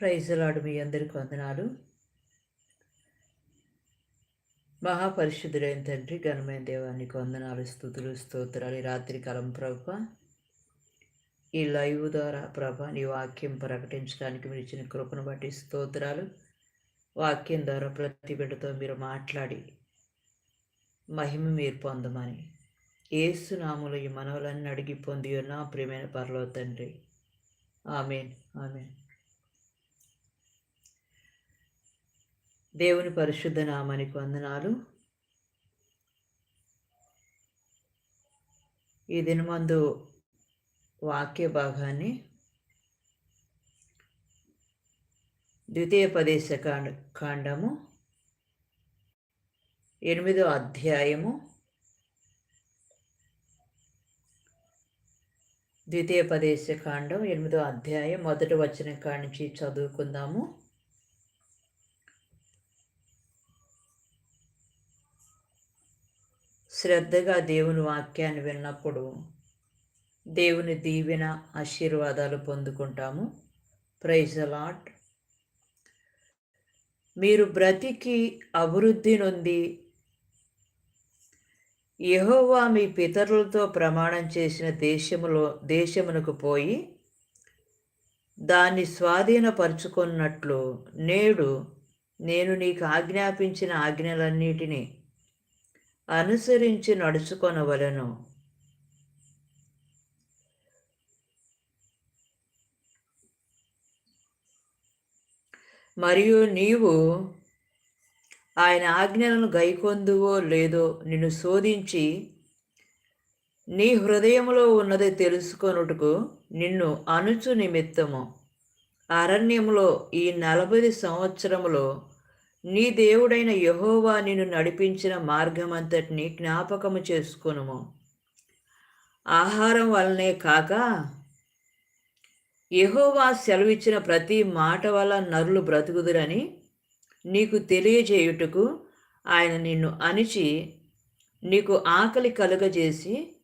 ప్రైజలాడు మీ అందరికి వందనాలు. మహాపరిశుద్ధుడైన తండ్రి ఘనమైన దేవానికి వందనాలు స్థుతులు స్తోత్రాలు. రాత్రి కాలం ప్రభ ఈ లైవ్ ద్వారా ప్రభ నీ వాక్యం ప్రకటించడానికి మీరు ఇచ్చిన కృపను బట్టి స్తోత్రాలు. వాక్యం ద్వారా ప్రతి బిడ్డతో మీరు మాట్లాడి మహిమ మీరు పొందమని ఏసునాములు ఈ మనవలన్నీ అడిగి పొంది ఉన్న ప్రియమైన పర్లో తండ్రి. ఆమెన్. ఆమెన్. దేవుని పరిశుద్ధ నామానికి వందనాలు. ఈ దినమందు వాక్య భాగాన్ని ద్వితీయ ప్రదేశ కాండ కాండము ఎనిమిదో అధ్యాయము ద్వితీయ ప్రదేశ కాండం ఎనిమిదో అధ్యాయం మొదటి వచ్చిన కాడి నుంచి చదువుకుందాము. శ్రద్ధగా దేవుని వాక్యాన్ని విన్నప్పుడు దేవుని దీవెన ఆశీర్వాదాలు పొందుకుంటాము. ప్రైజ్ అలాట్ మీరు బ్రతికి అభివృద్ధి నొంది యహోవా మీ పితరులతో ప్రమాణం చేసిన దేశములో దేశమునకు పోయి దాన్ని స్వాధీనపరుచుకున్నట్లు నేడు నేను నీకు ఆజ్ఞాపించిన ఆజ్ఞలన్నిటినీ అనుసరించి నడుచుకొనవలను. మరియు నీవు ఆయన ఆజ్ఞలను గైకొందువో లేదో నిన్ను శోధించి నీ హృదయంలో ఉన్నది తెలుసుకొనుటకు నిన్ను అనుచు నిమిత్తము. అరణ్యంలో ఈ నలభై సంవత్సరములో నీ దేవుడైన యహోవా నిన్ను నడిపించిన మార్గమంతటిని జ్ఞాపకము చేసుకునుము. ఆహారం వల్లనే కాక యహోవా సెలవిచ్చిన ప్రతి మాట వల్ల నరులు బ్రతుకుదురని నీకు తెలియజేయుటకు ఆయన నిన్ను అణిచి నీకు ఆకలి కలుగజేసి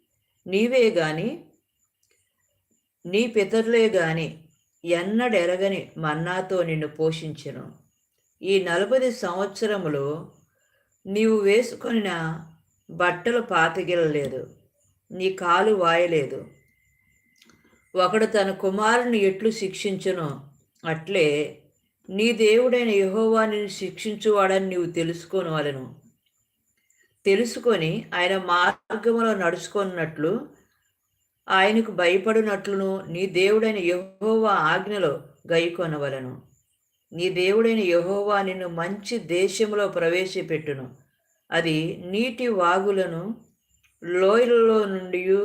నీవే గాని నీ పితరులే గాని ఎన్నడెరగని మన్నాతో నిన్ను పోషించను. ఈ నలభై సంవత్సరములు నీవు వేసుకొనిన బట్టలు పాతగిలలేదు నీ కాలు వాయలేదు. ఒకడు తన కుమారుని ఎట్లు శిక్షించను? అట్లే నీ దేవుడైన యహోవా నిన్ను శిక్షించువాడని నీవు తెలుసుకోనవలను తెలుసుకొని ఆయన మార్గంలో నడుచుకున్నట్లు ఆయనకు భయపడినట్లును నీ దేవుడైన యహోవా ఆజ్ఞలో గైకొనవలను. నీ దేవుడైన యహోవా నిన్ను మంచి దేశంలో ప్రవేశపెట్టును. అది నీటి వాగులను లోయలలో నుండి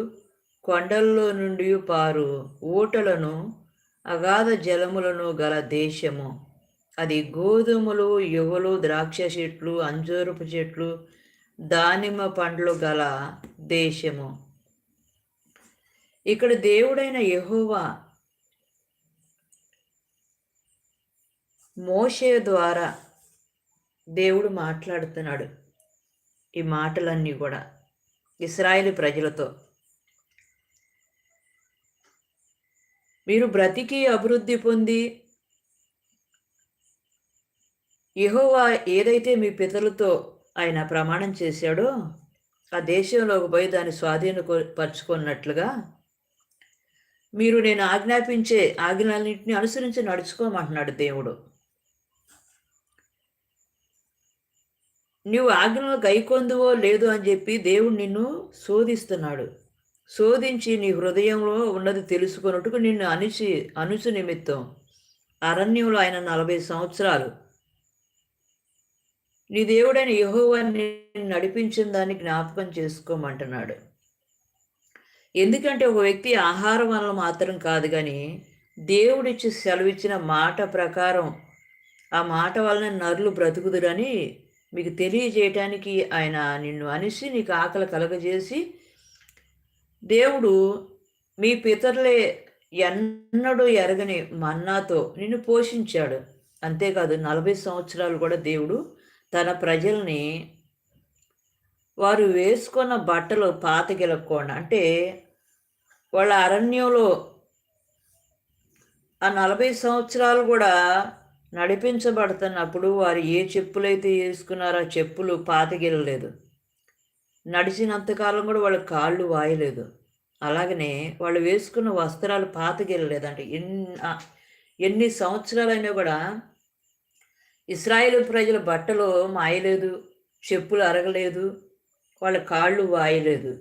కొండల్లో నుండి పారు. ఊటలను అగాధ జలములను గల దేశము. అది గోధుమలు యువలు ద్రాక్ష చెట్లు అంజూరపు చెట్లు దానిమ్మ పండ్లు గల దేశము. ఇక్కడ దేవుడైన యహోవా మోషే ద్వారా దేవుడు మాట్లాడుతున్నాడు ఈ మాటలన్నీ కూడా ఇస్రాయేల్ ప్రజలతో. మీరు బ్రతికి అభివృద్ధి పొంది యహోవా ఏదైతే మీ పితలతో ఆయన ప్రమాణం చేశాడో ఆ దేశంలోకి పోయి దాన్ని స్వాధీనపరుచుకున్నట్లుగా మీరు నేను ఆజ్ఞాపించే ఆజ్ఞలన్నింటినీ అనుసరించి నడుచుకోమంటున్నాడు దేవుడు. నువ్వు ఆజ్ఞలు గైకొందువో లేదు అని చెప్పి దేవుడు నిన్ను శోధిస్తున్నాడు. శోధించి నీ హృదయంలో ఉన్నది తెలుసుకున్నట్టుకు నిన్ను అనిచి అనుసు నిమిత్తం అరణ్యంలో ఆయన నలభై సంవత్సరాలు. నీ దేవుడైన యహోవాన్ని నడిపించిన దాన్ని జ్ఞాపకం చేసుకోమంటున్నాడు. ఎందుకంటే ఒక వ్యక్తి ఆహారం వల్ల మాత్రం కాదు కానీ దేవుడిచ్చి సెలవిచ్చిన మాట ప్రకారం ఆ మాట వలన నరులు బ్రతుకుదురని మీకు తెలియజేయటానికి ఆయన నిన్ను అనిసి నీకు ఆకలి కలగజేసి దేవుడు మీ పితరులే ఎన్నడూ ఎరగని మన్నాతో నిన్ను పోషించాడు. అంతేకాదు నలభై సంవత్సరాలు కూడా దేవుడు తన ప్రజల్ని వారు వేసుకున్న బట్టలు పాతగిలక్కోండి అంటే వాళ్ళ అరణ్యంలో ఆ నలభై సంవత్సరాలు కూడా నడిపించబడుతున్నప్పుడు వారు ఏ చెప్పులైతే వేసుకున్నారో ఆ చెప్పులు పాతగిలలేదు నడిచినంతకాలం కూడా వాళ్ళ కాళ్ళు వాయలేదు. అలాగనే వాళ్ళు వేసుకున్న వస్త్రాలు పాతగిలలేదంటే ఎన్ని ఎన్ని సంవత్సరాలైనా కూడా ఇస్రాయేల్ ప్రజల బట్టలు మాయలేదు చెప్పులు అరగలేదు వాళ్ళ కాళ్ళు వాయలేదు.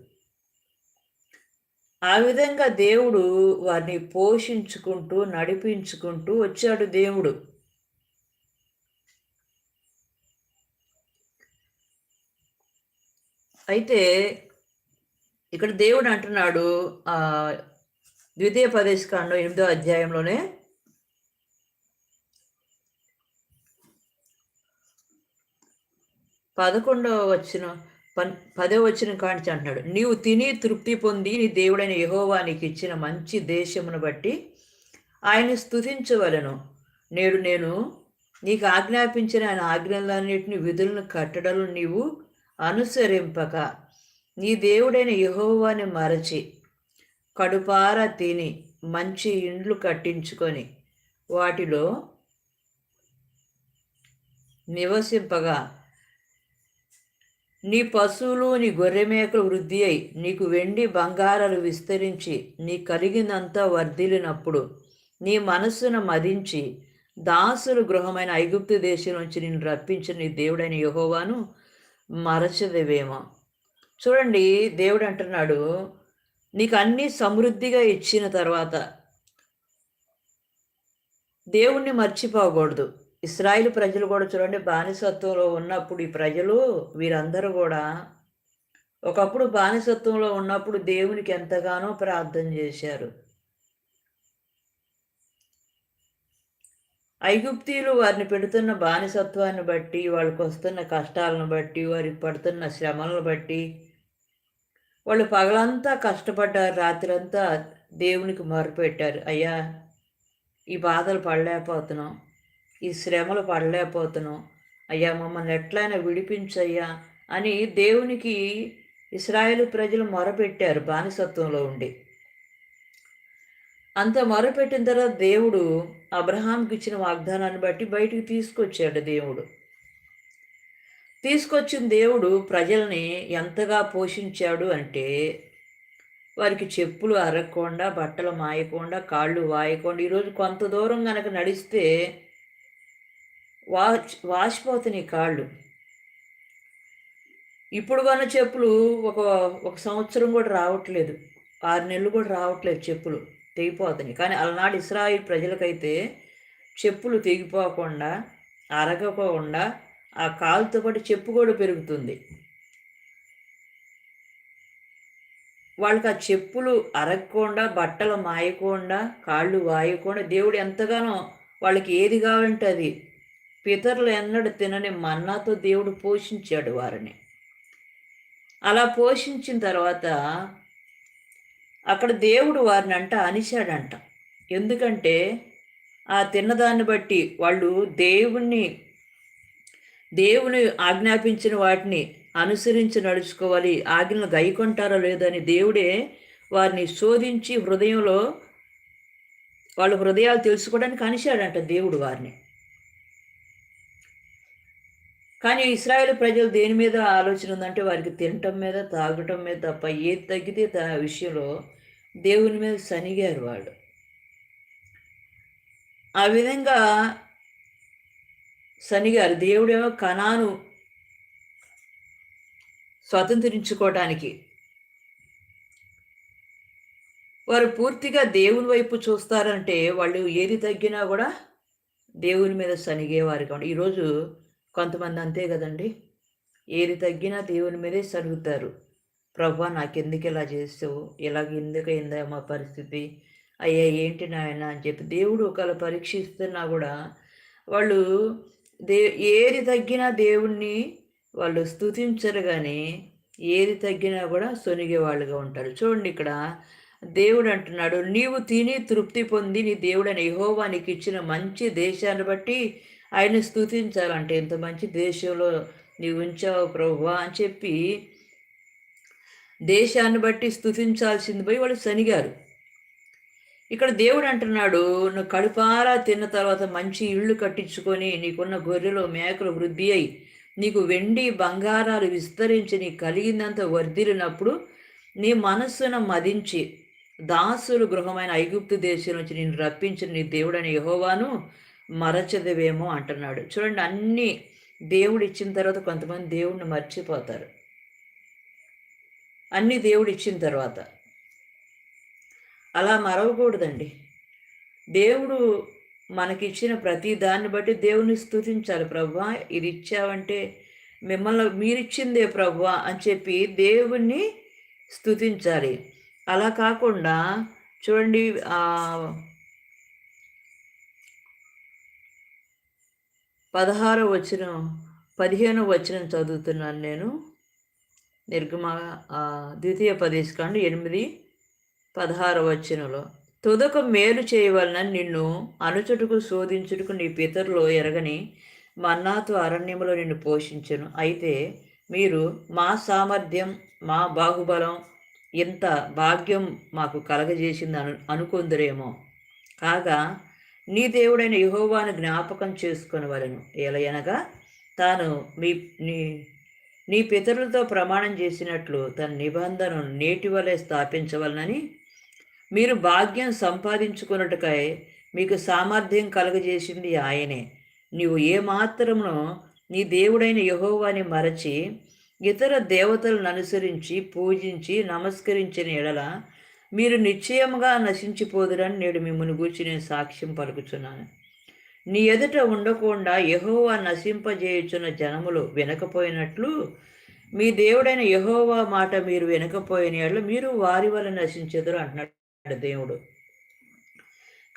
ఆ విధంగా దేవుడు వారిని పోషించుకుంటూ నడిపించుకుంటూ వచ్చాడు దేవుడు. అయితే ఇక్కడ దేవుడు అంటున్నాడు ద్వితీయ ప్రదేశకాండం ఎనిమిదో అధ్యాయంలోనే పదకొండవ వచ్చిన పన్ పదో వచ్చిన కాంచి అంటున్నాడు నీవు తిని తృప్తి పొంది నీ దేవుడైన యహోవానికి ఇచ్చిన మంచి దేశమును బట్టి ఆయన స్థుతించవలను నేడు నేను నీకు ఆజ్ఞాపించిన ఆయన ఆజ్ఞలన్నింటినీ విధులను కట్టడలు నీవు అనుసరింపక. నీ దేవుడైన యహోవాని మరచి కడుపార తిని మంచి ఇండ్లు కట్టించుకొని వాటిలో నివసింపగా. నీ పశువులు నీ గొర్రెమేకలు వృద్ధి అయి నీకు వెండి బంగారాలు విస్తరించి నీ కలిగినంత వర్ధిలినప్పుడు నీ మనస్సును మదించి దాసులు గృహమైన ఐగుప్తు దేశం నుంచి నేను రప్పించిన నీ దేవుడైన యహోవాను మరచదేవేమో చూడండి దేవుడు అంటున్నాడు నీకు అన్నీ సమృద్ధిగా ఇచ్చిన తర్వాత దేవుణ్ణి మర్చిపోకూడదు. ఇస్రాయిల్ ప్రజలు కూడా చూడండి బానిసత్వంలో ఉన్నప్పుడు ఈ ప్రజలు వీరందరూ కూడా ఒకప్పుడు బానిసత్వంలో ఉన్నప్పుడు దేవునికి ఎంతగానో ప్రార్థన చేశారు. ఐగుప్తీయులు వారిని పెడుతున్న బానిసత్వాన్ని బట్టి వాళ్ళకి వస్తున్న కష్టాలను బట్టి వారికి పడుతున్న శ్రమలను బట్టి వాళ్ళు పగలంతా కష్టపడ్డారు రాత్రంతా దేవునికి మొరపెట్టారు. అయ్యా ఈ బాధలు పడలేకపోతున్నాం ఈ శ్రమలు పడలేకపోతున్నాం. అయ్యా మమ్మల్ని ఎట్లయినా విడిపించయ్యా అని దేవునికి ఇస్రాయేల్ ప్రజలు మొరపెట్టారు బానిసత్వంలో ఉండి. అంత మొరపెట్టిన తర్వాత దేవుడు అబ్రహాంకి ఇచ్చిన వాగ్దానాన్ని బట్టి బయటికి తీసుకొచ్చాడు దేవుడు. తీసుకొచ్చిన దేవుడు ప్రజల్ని ఎంతగా పోషించాడు అంటే వారికి చెప్పులు అరగకుండా బట్టలు మాయకుండా కాళ్ళు వాయకుండా ఈరోజు కొంత దూరం కనుక నడిస్తే వాచ్ వాచిపోతున్నాయి కాళ్ళు. ఇప్పుడు కొన్న చెప్పులు ఒక ఒక సంవత్సరం కూడా రావట్లేదు. ఆరు నెలలు కూడా రావట్లేదు చెప్పులు. తెగిపోతున్నాయి కానీ అలనాడు ఇస్రాయిల్ ప్రజలకైతే చెప్పులు తెగిపోకుండా అరగకుండా ఆ కాలుతో పాటు చెప్పు కూడా పెరుగుతుంది. వాళ్ళకి ఆ చెప్పులు అరగకుండా బట్టలు మాయకుండా కాళ్ళు వాయకుండా దేవుడు ఎంతగానో వాళ్ళకి ఏది కావాలంటే అది. పితరులు ఎన్నడు తినని మన్నాతో దేవుడు పోషించాడు వారిని. అలా పోషించిన తర్వాత అక్కడ దేవుడు వారిని అంట అనిశాడంట ఎందుకంటే ఆ తిన్నదాన్ని బట్టి వాళ్ళు దేవుణ్ణి దేవుని ఆజ్ఞాపించిన వాటిని అనుసరించి నడుచుకోవాలి ఆజ్ఞలు గైకొంటారో లేదని దేవుడే వారిని శోధించి హృదయంలో వాళ్ళ హృదయాలు తెలుసుకోవడానికి అనిశాడంట దేవుడు వారిని. కానీ ఇస్రాయేల్ ప్రజలు దేని మీద ఆలోచన ఉందంటే వారికి తినటం మీద తాగటం మీద తప్ప ఏది తగ్గితే ఆ విషయంలో దేవుని మీద సనిగారు వాళ్ళు. ఆ విధంగా శనిగారు దేవుడేమో కణాను స్వతంత్రించుకోవటానికి. వారు పూర్తిగా దేవుని వైపు చూస్తారంటే వాళ్ళు ఏది తగ్గినా కూడా దేవుని మీద సనిగేవారు కాబట్టి ఈరోజు కొంతమంది అంతే కదండి. ఏది తగ్గినా దేవుని మీదే సరుగుతారు ప్రభా నాకెందుకు ఇలా చేస్తావు ఇలాగ ఎందుకు అయిందా మా పరిస్థితి? అయ్యా ఏంటి నాయన? అని చెప్పి దేవుడు ఒకవేళ పరీక్షిస్తున్నా కూడా వాళ్ళు దే ఏది తగ్గినా దేవుణ్ణి వాళ్ళు స్థుతించరు కానీ ఏది తగ్గినా కూడా సొనిగే వాళ్ళుగా ఉంటారు. చూడండి ఇక్కడ దేవుడు అంటున్నాడు నీవు తిని తృప్తి పొంది నీ దేవుడని యహోవానికి ఇచ్చిన మంచి దేశాన్ని బట్టి ఆయన స్థుతించాలంటే ఇంత మంచి దేశంలో నీవు ఉంచావు ప్రభు అని చెప్పి దేశాన్ని బట్టి స్థుతించాల్సింది పోయి వాళ్ళు శనిగారు ఇక్కడ దేవుడు అంటున్నాడు నువ్వు కడుపారా తిన్న తర్వాత మంచి ఇళ్ళు కట్టించుకొని నీకున్న గొర్రెలు మేకలు వృద్ధి అయి నీకు వెండి బంగారాలు విస్తరించి నీకు కలిగిందంత వర్ధిలినప్పుడు నీ మనస్సును మదించి దాసులు గృహమైన ఐగుప్తు దేశం నుంచి నేను రప్పించిన నీ దేవుడని యహోవాను మరచదవేమో అంటున్నాడు. చూడండి అన్ని దేవుడు ఇచ్చిన తర్వాత కొంతమంది దేవుడిని మర్చిపోతారు. అన్ని దేవుడు ఇచ్చిన తర్వాత. అలా మరవకూడదండి. దేవుడు మనకిచ్చిన ప్రతి దాన్ని బట్టి దేవుని స్థుతించాలి ప్రభా ఇది ఇచ్చావంటే మిమ్మల్ని మీరిచ్చిందే ప్రభా అని చెప్పి దేవుణ్ణి స్థుతించాలి అలా కాకుండా చూడండి పదహారు వచ్చిన పదిహేను వచ్చిన చదువుతున్నాను నేను. నిర్గమ ద్వితీయ పదేశకాండు ఎనిమిది పదహారు వచ్చినలో తుదకు మేలు చేయవలన నిన్ను అనుచుటకు శోధించుటకు నీ పితరులో ఎరగని మన్నాతో అరణ్యములో నిన్ను పోషించను. అయితే మీరు మా సామర్థ్యం మా బాహుబలం ఇంత భాగ్యం మాకు కలగజేసింది అను అనుకుందరేమో. కాగా నీ దేవుడైన యహోవాను జ్ఞాపకం చేసుకుని ఎలా అనగా తాను మీ నీ నీ పితరులతో ప్రమాణం చేసినట్లు తన నిబంధనను నేటి వలె స్థాపించవలనని మీరు భాగ్యం సంపాదించుకున్నట్టుకై మీకు సామర్థ్యం కలుగజేసింది ఆయనే. నీవు ఏమాత్రమునో నీ దేవుడైన యహోవాని మరచి ఇతర దేవతలను అనుసరించి పూజించి నమస్కరించిన ఎడల మీరు నిశ్చయముగా నశించిపోదురని నేడు మిమ్మల్ని గూర్చి నేను సాక్ష్యం పలుకుచున్నాను. నీ ఎదుట ఉండకుండా యహోవా నశింపజేయుచున్న జనములు వినకపోయినట్లు మీ దేవుడైన యహోవా మాట మీరు వినకపోయిన మీరు వారి వల్ల నశించదురు అంటున్నాడు దేవుడు.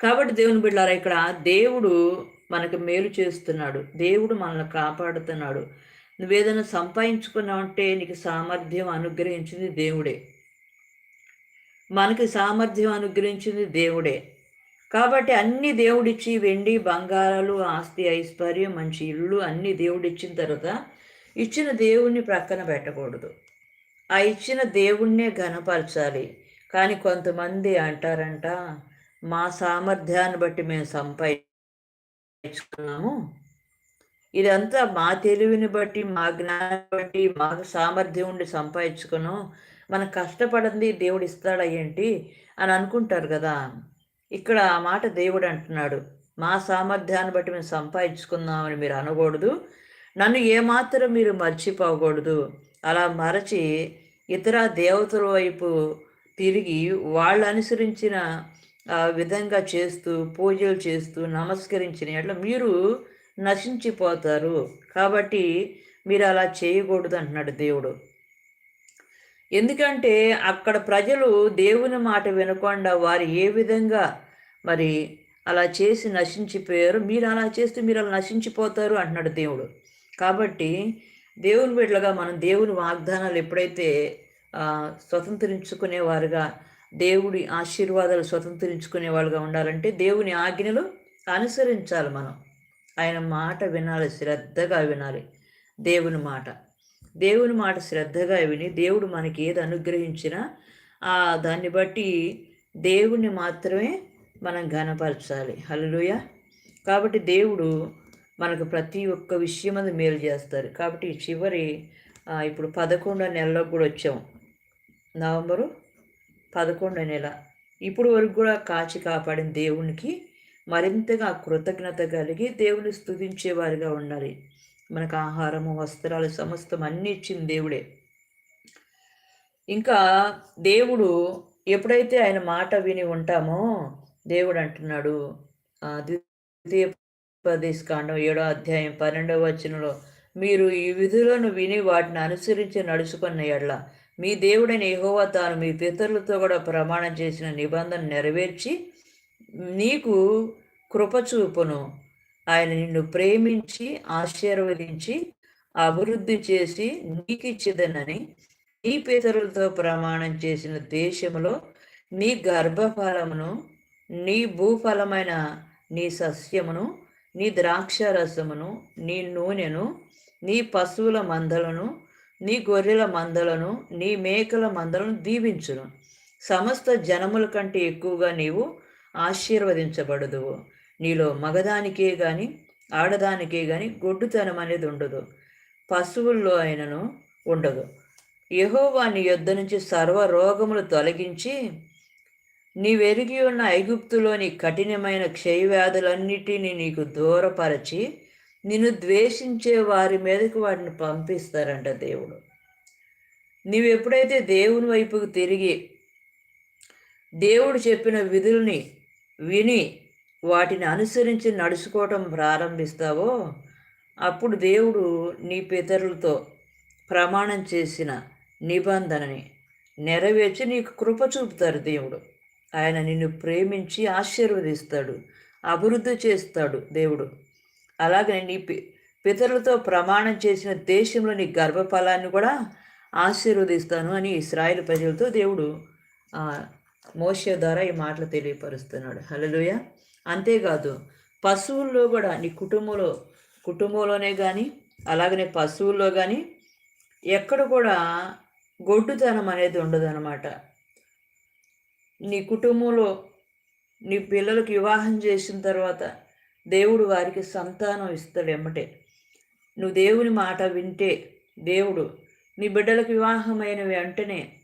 కాబట్టి దేవుని బిడ్డారా ఇక్కడ దేవుడు మనకు మేలు చేస్తున్నాడు. దేవుడు మనల్ని కాపాడుతున్నాడు. నువ్వేదైనా సంపాదించుకున్నావంటే నీకు సామర్థ్యం అనుగ్రహించింది దేవుడే. మనకి సామర్థ్యం అనుగ్రహించింది దేవుడే. కాబట్టి అన్ని దేవుడిచ్చి వెండి బంగారాలు ఆస్తి ఐశ్వర్యం మంచి ఇల్లు అన్ని దేవుడిచ్చిన తర్వాత ఇచ్చిన దేవుణ్ణి ప్రక్కన పెట్టకూడదు. ఆ ఇచ్చిన దేవుణ్ణే ఘనపరచాలి. కానీ కొంతమంది అంటారంట మా సామర్థ్యాన్ని బట్టి మేము సంపాదించుకున్నాము. ఇదంతా మా తెలివిని బట్టి మా జ్ఞానాన్ని బట్టి మాకు సామర్థ్యం ఉండి సంపాదించుకును మనం కష్టపడింది దేవుడు ఇస్తాడా ఏంటి అని అనుకుంటారు కదా. ఇక్కడ ఆ మాట దేవుడు అంటున్నాడు. మా సామర్థ్యాన్ని బట్టి మేము సంపాదించుకుందామని మీరు అనకూడదు. నన్ను ఏమాత్రం మీరు మర్చిపోకూడదు. అలా మరచి ఇతర దేవతల వైపు తిరిగి వాళ్ళు అనుసరించిన విధంగా చేస్తూ పూజలు చేస్తూ నమస్కరించిన అట్లా మీరు నశించిపోతారు. కాబట్టి మీరు అలా చేయకూడదు అంటున్నాడు దేవుడు. ఎందుకంటే అక్కడ ప్రజలు దేవుని మాట వినకుండా వారు ఏ విధంగా మరి అలా చేసి నశించిపోయారు? మీరు అలా చేస్తే మీరు అలా నశించిపోతారు అంటున్నాడు దేవుడు. కాబట్టి దేవుని బిడ్డలుగా మనం దేవుని వాగ్దానాలు ఎప్పుడైతే స్వతంత్రించుకునేవారుగా దేవుడి ఆశీర్వాదాలు స్వతంత్రించుకునే వాళ్ళుగా ఉండాలంటే దేవుని ఆజ్ఞలు అనుసరించాలి మనం. ఆయన మాట వినాలి శ్రద్ధగా వినాలి. దేవుని మాట. దేవుని మాట శ్రద్ధగా విని దేవుడు మనకి ఏది అనుగ్రహించినా ఆ దాన్ని బట్టి దేవుణ్ణి మాత్రమే మనం ఘనపరచాలి. హలోయ కాబట్టి దేవుడు మనకు ప్రతి ఒక్క విషయం అది మేలు చేస్తారు. కాబట్టి చివరి ఇప్పుడు పదకొండో నెలలో కూడా వచ్చాము నవంబరు పదకొండో నెల. ఇప్పుడు వరకు కూడా కాచి కాపాడిన దేవునికి మరింతగా కృతజ్ఞత కలిగి దేవుని స్థుతించేవారిగా ఉండాలి. మనకు ఆహారము వస్త్రాలు సమస్తం అన్నీ ఇచ్చింది దేవుడే. ఇంకా దేవుడు ఎప్పుడైతే ఆయన మాట విని ఉంటామో దేవుడు అంటున్నాడు ద్వితీయ ప్రదేశ్ కాండం ఏడో అధ్యాయం పన్నెండవ వచనంలో మీరు ఈ విధులను విని వాటిని అనుసరించి నడుచుకున్న ఎడ్ల. మీ దేవుడైన యహోవా తాను మీ పితరులతో కూడా ప్రమాణం చేసిన నిబంధన నెరవేర్చి నీకు కృపచూపును ఆయన నిన్ను ప్రేమించి ఆశీర్వదించి అభివృద్ధి చేసి నీకిచ్చిదనని నీ పితరులతో ప్రమాణం చేసిన దేశంలో నీ గర్భఫలమును నీ భూఫలమైన నీ సస్యమును నీ ద్రాక్ష రసమును నీ నూనెను నీ పశువుల మందలను నీ గొర్రెల మందలను నీ మేకల మందలను దీవించును. సమస్త జనముల కంటే ఎక్కువగా నీవు ఆశీర్వదించబడదు. నీలో మగదానికే గాని ఆడదానికే గాని గొడ్డుతనం అనేది ఉండదు. పశువుల్లో అయినను ఉండదు. యహోవాని యుద్ధ యొద్ద నుంచి సర్వ రోగములు తొలగించి నీవెరిగి ఉన్న ఐగుప్తులోని కఠినమైన క్షయవ్యాధులన్నిటినీ నీకు దూరపరచి నిన్ను ద్వేషించే వారి మీదకి వాటిని పంపిస్తారంట దేవుడు. నీవు ఎప్పుడైతే దేవుని వైపుకు తిరిగి దేవుడు చెప్పిన విధుల్ని విని వాటిని అనుసరించి నడుచుకోవటం ప్రారంభిస్తావో? అప్పుడు దేవుడు నీ పితరులతో ప్రమాణం చేసిన నిబంధనని నెరవేర్చి నీకు కృప చూపుతారు దేవుడు. ఆయన నిన్ను ప్రేమించి ఆశీర్వదిస్తాడు అభివృద్ధి చేస్తాడు దేవుడు. అలాగే నీ పితరులతో ప్రమాణం చేసిన దేశంలో నీ గర్భఫలాన్ని కూడా ఆశీర్వదిస్తాను అని ఇస్రాయిల్ ప్రజలతో దేవుడు మోషే ద్వారా ఈ మాటలు తెలియపరుస్తున్నాడు. హలోయ అంతేకాదు పశువుల్లో కూడా నీ కుటుంబంలో కుటుంబంలోనే కానీ అలాగనే పశువుల్లో కానీ ఎక్కడ కూడా గొడ్డుతనం అనేది ఉండదన్నమాట. నీ కుటుంబంలో నీ పిల్లలకు వివాహం చేసిన తర్వాత దేవుడు వారికి సంతానం ఇస్తాడు ఎమ్మటే. నువ్వు దేవుని మాట వింటే దేవుడు నీ బిడ్డలకు వివాహమైన వెంటనే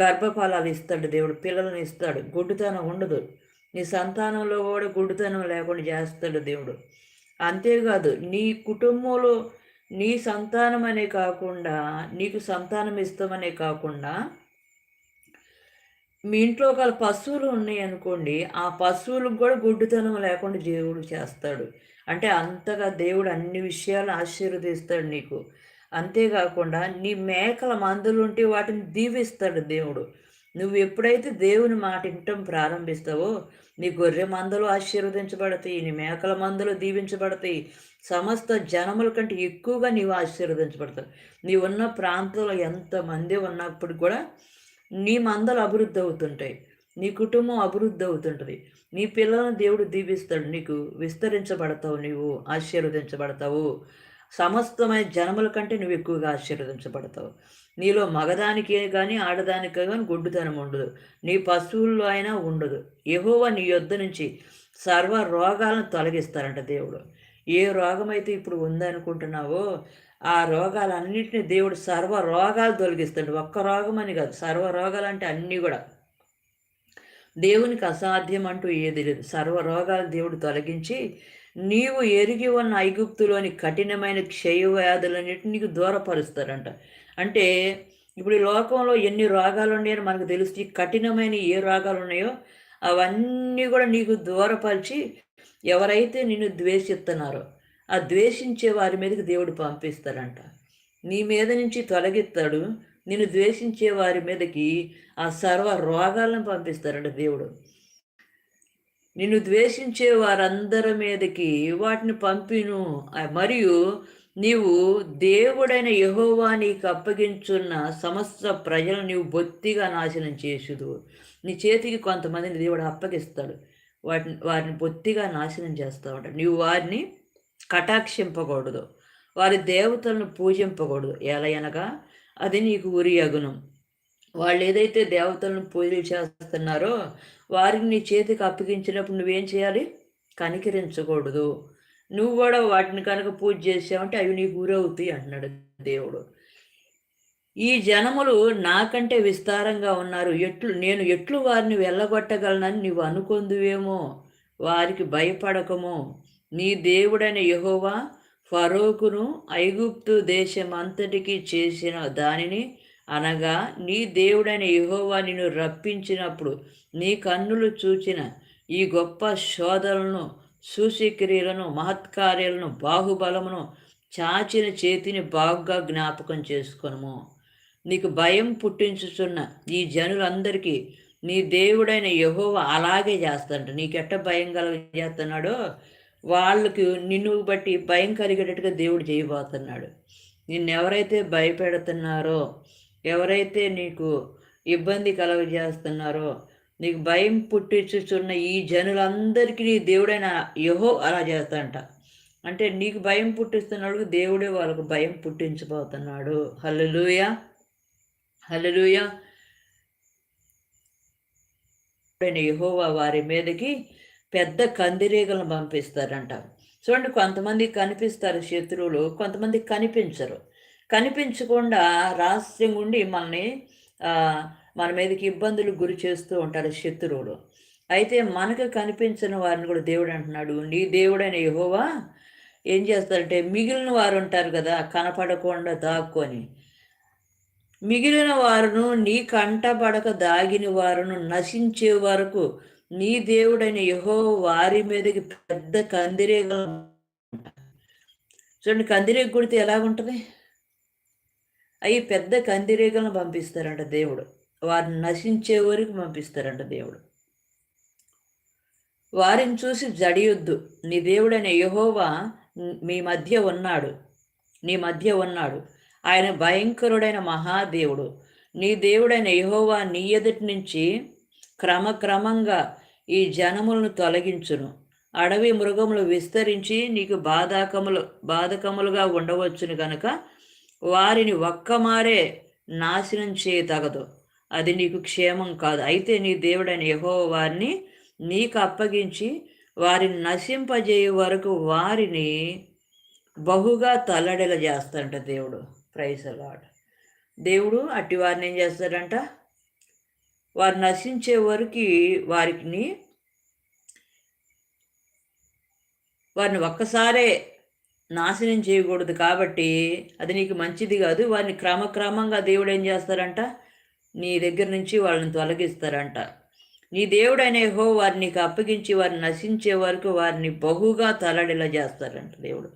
గర్భఫలాలు ఇస్తాడు దేవుడు పిల్లలను ఇస్తాడు. గుడ్డుతనం ఉండదు. నీ సంతానంలో కూడా గుడ్డుతనం లేకుండా చేస్తాడు దేవుడు. అంతేకాదు నీ కుటుంబంలో నీ సంతానం అనే కాకుండా నీకు సంతానం ఇస్తామనే కాకుండా మీ ఇంట్లో ఒక పశువులు ఉన్నాయి అనుకోండి ఆ పశువులకు కూడా గుడ్డుతనం లేకుండా దేవుడు చేస్తాడు. అంటే అంతగా దేవుడు అన్ని విషయాలు ఆశీర్వదిస్తాడు నీకు. అంతేకాకుండా నీ మేకల మందులు ఉంటే వాటిని దీవిస్తాడు దేవుడు. నువ్వు ఎప్పుడైతే దేవుని మాట వినటం ప్రారంభిస్తావో నీ గొర్రె మందలు ఆశీర్వదించబడతాయి నీ మేకల మందులు దీవించబడతాయి. సమస్త జనముల కంటే ఎక్కువగా నీవు ఆశీర్వదించబడతావు. నీవు ఉన్న ప్రాంతంలో ఎంతమంది ఉన్నప్పుడు కూడా నీ మందలు అభివృద్ధి అవుతుంటాయి. నీ కుటుంబం అభివృద్ధి అవుతుంటుంది. నీ పిల్లలను దేవుడు దీవిస్తాడు. నీకు విస్తరించబడతావు నీవు ఆశీర్వదించబడతావు. సమస్తమైన జనముల కంటే నువ్వు ఎక్కువగా ఆశీర్వదించబడతావు. నీలో మగదానికే కానీ ఆడదానికే కానీ గుడ్డుతనం ఉండదు. నీ పశువుల్లో అయినా ఉండదు. ఎహోవా నీ యొద్ద నుంచి సర్వ రోగాలను తొలగిస్తారంట దేవుడు. ఏ రోగమైతే ఇప్పుడు ఉందనుకుంటున్నావో ఆ రోగాలన్నింటినీ దేవుడు సర్వ రోగాలు తొలగిస్తాడు. ఒక్క రోగం అని కాదు. సర్వ రోగాలు అంటే అన్నీ కూడా. దేవునికి అసాధ్యం అంటూ ఏది లేదు. సర్వ రోగాలు దేవుడు తొలగించి నీవు ఎరిగి ఉన్న ఐగుప్తులోని కఠినమైన క్షయవ్యాధులన్నిటిని నీకు దూరపరుస్తారంట అంటే ఇప్పుడు ఈ లోకంలో ఎన్ని రోగాలు ఉన్నాయని మనకు తెలుస్తుంది. కఠినమైన ఏ రోగాలు ఉన్నాయో అవన్నీ కూడా నీకు దూరపరిచి ఎవరైతే నిన్ను ద్వేషిస్తున్నారో ఆ ద్వేషించే వారి మీదకి దేవుడు పంపిస్తారంట. నీ మీద నుంచి తొలగిస్తాడు. నిన్ను ద్వేషించే వారి మీదకి ఆ సర్వ రోగాలను పంపిస్తారంట దేవుడు. నిన్ను ద్వేషించే వారందరి మీదకి వాటిని పంపిను. మరియు నీవు దేవుడైన యహోవా నీకు అప్పగించున్న సమస్త ప్రజలు నీవు బొత్తిగా నాశనం చేసుదు నీ చేతికి కొంతమందిని దేవుడు అప్పగిస్తాడు. వాటిని వారిని బొత్తిగా నాశనం చేస్తూ ఉంటాడు. నీవు వారిని కటాక్షింపకూడదు. వారి దేవతలను పూజింపకూడదు. ఎలా అనగా అది నీకు ఉరి అగుణం వాళ్ళు ఏదైతే దేవతలను పూజలు చేస్తున్నారో వారిని నీ చేతికి అప్పగించినప్పుడు నువ్వేం చేయాలి? కనికరించకూడదు. నువ్వు కూడా వాటిని కనుక పూజ చేసావంటే అవి నీకు ఊరవుతాయి అంటున్నాడు దేవుడు. ఈ జనములు నాకంటే విస్తారంగా ఉన్నారు. ఎట్లు నేను ఎట్లు వారిని వెళ్ళగొట్టగలనని నువ్వు అనుకుందువేమో? వారికి భయపడకము. నీ దేవుడైన యహోవా ఫరోకును ఐగుప్తు దేశమంతటికి చేసిన దానిని అనగా నీ దేవుడైన యహోవా నిన్ను రప్పించినప్పుడు నీ కన్నులు చూచిన ఈ గొప్ప శోధలను సూచిక్రియలను మహత్కార్యాలను బాహుబలమును చాచిన చేతిని బాగుగా జ్ఞాపకం చేసుకొనము. నీకు భయం పుట్టించుచున్న ఈ జనులందరికీ నీ దేవుడైన యహోవ అలాగే చేస్తాడు నీకెట్ట భయం కలగ చేస్తున్నాడో? వాళ్ళకి నిన్ను బట్టి భయం కలిగేటట్టుగా దేవుడు చేయబోతున్నాడు. నిన్నెవరైతే భయపెడుతున్నారో ఎవరైతే నీకు ఇబ్బంది కలగజేస్తున్నారో నీకు భయం పుట్టించుచున్న ఈ జనులందరికీ నీ దేవుడైన యహో అలా చేస్తాంట అంటే నీకు భయం పుట్టిస్తున్నాడు దేవుడే వాళ్ళకు భయం పుట్టించబోతున్నాడు. హల్లెలూయ. హల్లెలూయ. యహోవా వారి మీదకి పెద్ద కందిరీగలను పంపిస్తారంట చూడండి కొంతమంది కనిపిస్తారు శత్రువులు కొంతమంది కనిపించరు. కనిపించకుండా రహస్యం ఉండి మనని మన మీదకి ఇబ్బందులు గురి చేస్తూ ఉంటారు శత్రువులు అయితే మనకు కనిపించిన వారిని కూడా దేవుడు అంటున్నాడు నీ దేవుడైన యహోవా ఏం చేస్తారంటే మిగిలిన వారు ఉంటారు కదా కనపడకుండా దాక్కొని మిగిలిన వారును నీ కంటపడక దాగిన వారును నశించే వరకు నీ దేవుడైన యహో వారి మీదకి పెద్ద కందిరేగా చూడండి కందిరేగ కొడితే ఎలాగుంటుంది అవి పెద్ద కందిరేగలను పంపిస్తారంట దేవుడు. వారిని నశించే వరకు పంపిస్తారంట దేవుడు. వారిని చూసి జడియొద్దు. నీ దేవుడైన యహోవా మీ మధ్య ఉన్నాడు. నీ మధ్య ఉన్నాడు. ఆయన భయంకరుడైన మహాదేవుడు. నీ దేవుడైన యహోవా నీ ఎదుటి నుంచి క్రమక్రమంగా ఈ జనములను తొలగించును. అడవి మృగములు విస్తరించి నీకు బాధాకములు బాధకములుగా ఉండవచ్చును కనుక వారిని ఒక్కమారే నాశనం చేయతగదు అది నీకు క్షేమం కాదు. అయితే నీ దేవుడైన యహో వారిని నీకు అప్పగించి వారిని నశింపజేయ వరకు వారిని బహుగా తల్లడెల చేస్తాడంట దేవుడు. ప్రైసలాడ్ దేవుడు అట్టి వారిని ఏం చేస్తాడంట? వారు నశించే వరకు వారికి వారిని ఒక్కసారే నాశనం చేయకూడదు కాబట్టి అది నీకు మంచిది కాదు. వారిని క్రమక్రమంగా దేవుడు ఏం చేస్తారంట? నీ దగ్గర నుంచి వాళ్ళని తొలగిస్తారంట. నీ దేవుడైన హో వారిని నీకు అప్పగించి వారిని నశించే వరకు వారిని బహుగా తలడిలా చేస్తారంట దేవుడు.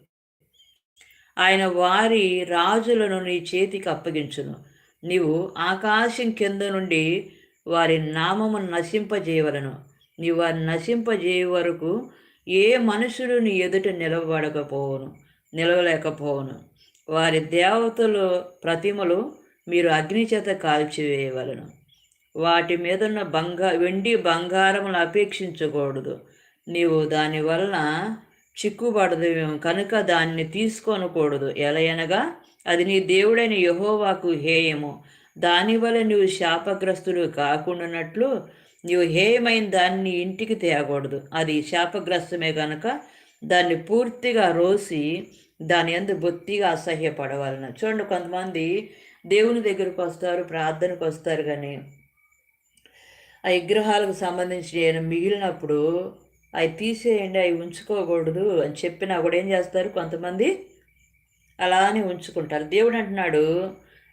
ఆయన వారి రాజులను నీ చేతికి అప్పగించును. నీవు ఆకాశం కింద నుండి వారి నామమును నశింపజేయవలను. నీవు వారిని నశింపజేయ వరకు ఏ మనుషుడు నీ ఎదుట నిలబడకపోవును నిలవలేకపోవును. వారి దేవతలు ప్రతిమలు మీరు అగ్ని చేత కాల్చివేయవలను. వాటి మీదున్న బంగా వెండి బంగారములు అపేక్షించకూడదు. నీవు దానివల్ల చిక్కుబడదు కనుక దాన్ని తీసుకొనకూడదు. ఎలయనగా అది నీ దేవుడైన యహోవాకు హేయము. దానివల్ల నీవు శాపగ్రస్తుడు కాకుండానట్లు నీవు హేయమైన దాన్ని ఇంటికి తేయకూడదు. అది శాపగ్రస్తమే కనుక దాన్ని పూర్తిగా రోసి దాని అందు బొత్తిగా అసహ్యపడవాలన. చూడండి కొంతమంది దేవుని దగ్గరకు వస్తారు ప్రార్థనకు వస్తారు కానీ ఆ విగ్రహాలకు సంబంధించి నేను మిగిలినప్పుడు అవి తీసేయండి అవి ఉంచుకోకూడదు అని చెప్పినా కూడా ఏం చేస్తారు కొంతమంది? అలానే ఉంచుకుంటారు. దేవుడు అంటున్నాడు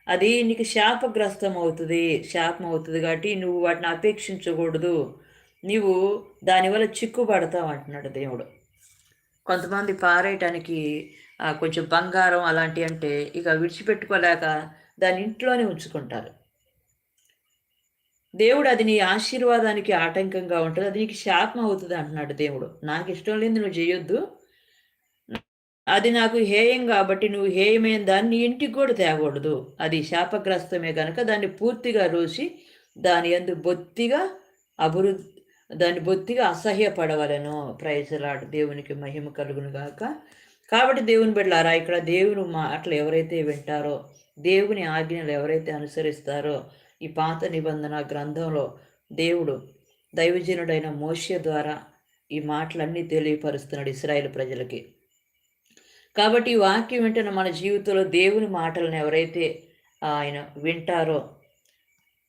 అది నీకు శాపగ్రస్తం అవుతుంది శాపం అవుతుంది కాబట్టి నువ్వు వాటిని అపేక్షించకూడదు. నీవు దానివల్ల చిక్కుపడతావు అంటున్నాడు దేవుడు. కొంతమంది పారేయటానికి కొంచెం బంగారం అలాంటి అంటే ఇక విడిచిపెట్టుకోలేక దాని ఇంట్లోనే ఉంచుకుంటారు. దేవుడు అది నీ ఆశీర్వాదానికి ఆటంకంగా ఉంటుంది అది నీకు శాపం అవుతుంది అంటున్నాడు దేవుడు. నాకు ఇష్టం లేదు నువ్వు చేయొద్దు. అది నాకు హేయం కాబట్టి నువ్వు హేయమైన దాన్ని ఇంటికి కూడా తేకూడదు. అది శాపగ్రస్తమే కనుక దాన్ని పూర్తిగా రోసి దాని ఎందు బొత్తిగా అభివృద్ధి దాన్ని బొత్తిగా అసహ్యపడవలను. ప్రైజలాడు దేవునికి మహిమ కలుగును గాక. కాబట్టి దేవుని బిడ్డలారా ఇక్కడ దేవుని మాటలు ఎవరైతే వింటారో దేవుని ఆజ్ఞలు ఎవరైతే అనుసరిస్తారో ఈ పాత నిబంధన గ్రంథంలో దేవుడు దైవజనుడైన మోష్య ద్వారా ఈ మాటలన్నీ తెలియపరుస్తున్నాడు ఇస్రాయేల్ ప్రజలకి. కాబట్టి ఈ వాక్యం వింటున్న మన జీవితంలో దేవుని మాటలను ఎవరైతే ఆయన వింటారో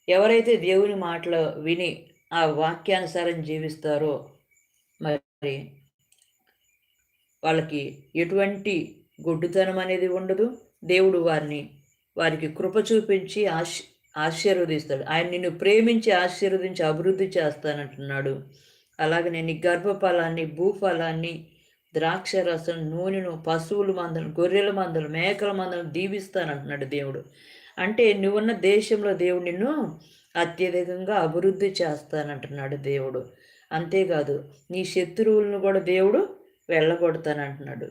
ఎవరైతే దేవుని మాటలు విని ఆ వాక్యానుసారం జీవిస్తారో మరి వాళ్ళకి ఎటువంటి గొడ్డుతనం అనేది ఉండదు. దేవుడు వారిని వారికి కృప చూపించి ఆశ ఆశీర్వదిస్తాడు. ఆయన నిన్ను ప్రేమించి ఆశీర్వదించి అభివృద్ధి చేస్తానంటున్నాడు. అలాగే నేను ఈ గర్భఫలాన్ని భూఫలాన్ని ద్రాక్ష రసం నూనెను పశువుల మందలు గొర్రెల మందలు మేకల మందలను దీవిస్తానంటున్నాడు దేవుడు. అంటే నువ్వున్న దేశంలో దేవుడు నిన్ను అత్యధికంగా అభివృద్ధి చేస్తానంటున్నాడు దేవుడు. అంతేకాదు నీ శత్రువులను కూడా దేవుడు వెళ్ళగొడతానంటున్నాడు.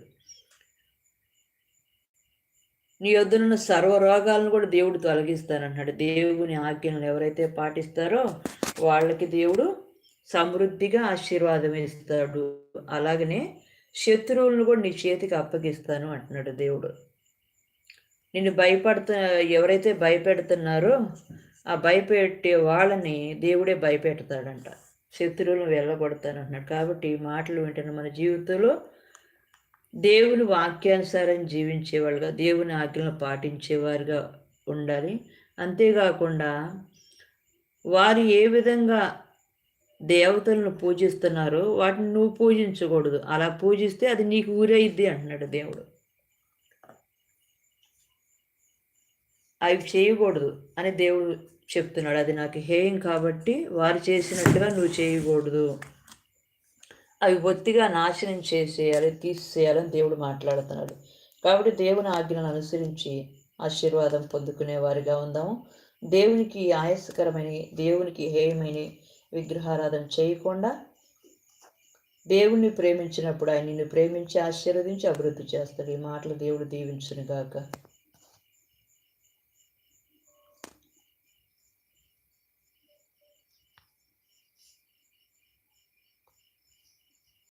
నీ వద్దనున్న సర్వ రోగాలను కూడా దేవుడు తొలగిస్తానంటున్నాడు. దేవుని ఆజ్ఞలను ఎవరైతే పాటిస్తారో వాళ్ళకి దేవుడు సమృద్ధిగా ఆశీర్వాదం ఇస్తాడు. అలాగనే శత్రువులను కూడా నీ చేతికి అప్పగిస్తాను అంటున్నాడు దేవుడు. నిన్ను భయపడుతు ఎవరైతే భయపెడుతున్నారో ఆ భయపెట్టే వాళ్ళని దేవుడే భయపెడతాడంట. శత్రువులను వెళ్ళగొడతాను అంటున్నాడు. కాబట్టి ఈ మాటలు వింటున్న మన జీవితంలో దేవుని వాక్యానుసారం జీవించేవాళ్ళుగా దేవుని ఆజ్ఞలను పాటించేవారుగా ఉండాలి. అంతేకాకుండా వారు ఏ విధంగా దేవతలను పూజిస్తున్నారు వాటిని నువ్వు పూజించకూడదు. అలా పూజిస్తే అది నీకు ఊరైద్ది అంటున్నాడు దేవుడు. అవి చేయకూడదు అని దేవుడు చెప్తున్నాడు. అది నాకు హేయం కాబట్టి వారు చేసినట్టుగా నువ్వు చేయకూడదు. అవి బొత్తిగా నాశనం చేసేయాలి తీసేయాలని దేవుడు మాట్లాడుతున్నాడు. కాబట్టి దేవుని ఆజ్ఞలను అనుసరించి ఆశీర్వాదం పొందుకునే వారిగా ఉందాము. దేవునికి ఆయాసకరమైన దేవునికి హేయమైన విగ్రహారాధన చేయకుండా దేవుణ్ణి ప్రేమించినప్పుడు ఆయన నిన్ను ప్రేమించి ఆశీర్వదించి అభివృద్ధి చేస్తాడు. ఈ మాటలు దేవుడు దీవించునుగాక.